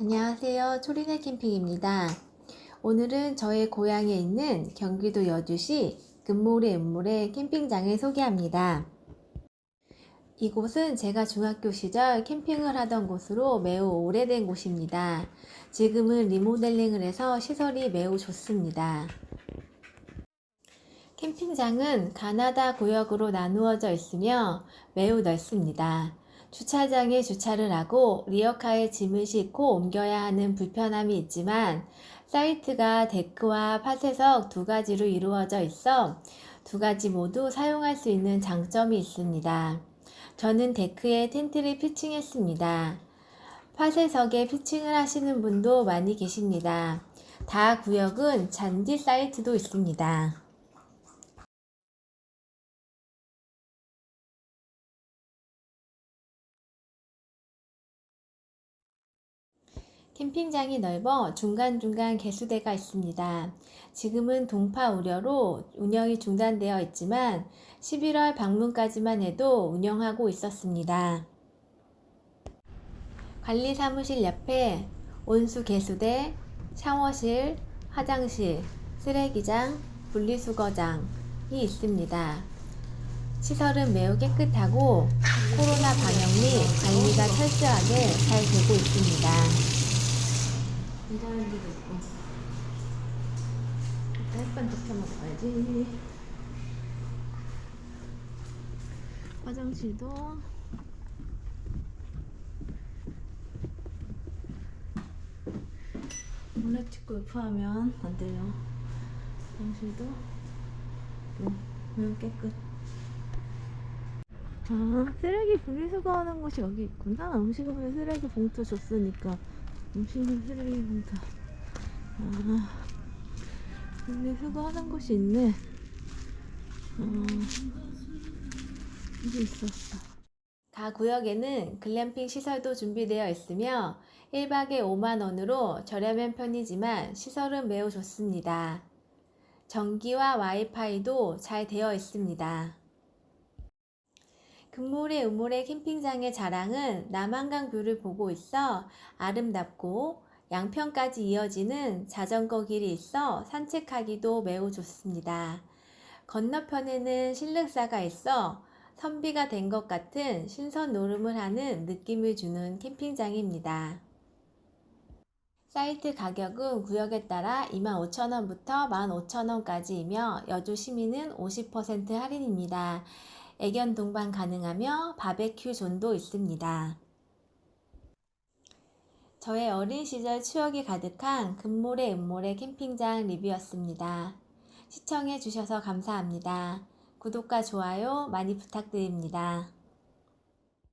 안녕하세요. 초리네 캠핑입니다. 오늘은 저의 고향에 있는 경기도 여주시 금모래 은모래 캠핑장을 소개합니다. 이곳은 제가 중학교 시절 캠핑을 하던 곳으로 매우 오래된 곳입니다. 지금은 리모델링을 해서 시설이 매우 좋습니다. 캠핑장은 가나다 구역으로 나누어져 있으며 매우 넓습니다. 주차장에 주차를 하고 리어카에 짐을 싣고 옮겨야 하는 불편함이 있지만 사이트가 데크와 파쇄석 두 가지로 이루어져 있어 두 가지 모두 사용할 수 있는 장점이 있습니다. 저는 데크에 텐트를 피칭했습니다. 파쇄석에 피칭을 하시는 분도 많이 계십니다. 다 구역은 잔디 사이트도 있습니다. 캠핑장이 넓어 중간중간 개수대가 있습니다. 지금은 동파 우려로 운영이 중단되어 있지만 11월 방문까지만 해도 운영하고 있었습니다. 관리 사무실 옆에 온수 개수대, 샤워실, 화장실, 쓰레기장, 분리수거장이 있습니다. 시설은 매우 깨끗하고 코로나 방역 및 관리가 철저하게 잘 되고 있습니다. 데도 있고. 일단 햇반 덮여 먹어야지. 화장실도. 몰래 찍고 유포하면 안 돼요. 화장실도. 음, 매우 깨끗. 아 쓰레기 분리수거하는 곳이 여기 있구나. 음식물 쓰레기 봉투 줬으니까 음식물 쓰레기 봉투 아 분리수거하는 곳이 있네 어 여기 있었어 가 구역에는 글램핑 시설도 준비되어 있으며 1박에 5만원으로 저렴한 편이지만 시설은 매우 좋습니다. 전기와 와이파이도 잘 되어 있습니다. 금모래 우모래 캠핑장의 자랑은 남한강 뷰를 보고 있어 아름답고 양평까지 이어지는 자전거 길이 있어 산책하기도 매우 좋습니다. 건너편에는 실륵사가 있어 선비가 된 것 같은 신선 노름을 하는 느낌을 주는 캠핑장입니다. 사이트 가격은 구역에 따라 25,000원부터 15,000원까지이며 여주 시민은 50% 할인입니다. 애견 동반 가능하며 바베큐 존도 있습니다. 저의 어린 시절 추억이 가득한 금모래 은모래 캠핑장 리뷰였습니다. 시청해 주셔서 감사합니다. 구독과 좋아요 많이 부탁드립니다.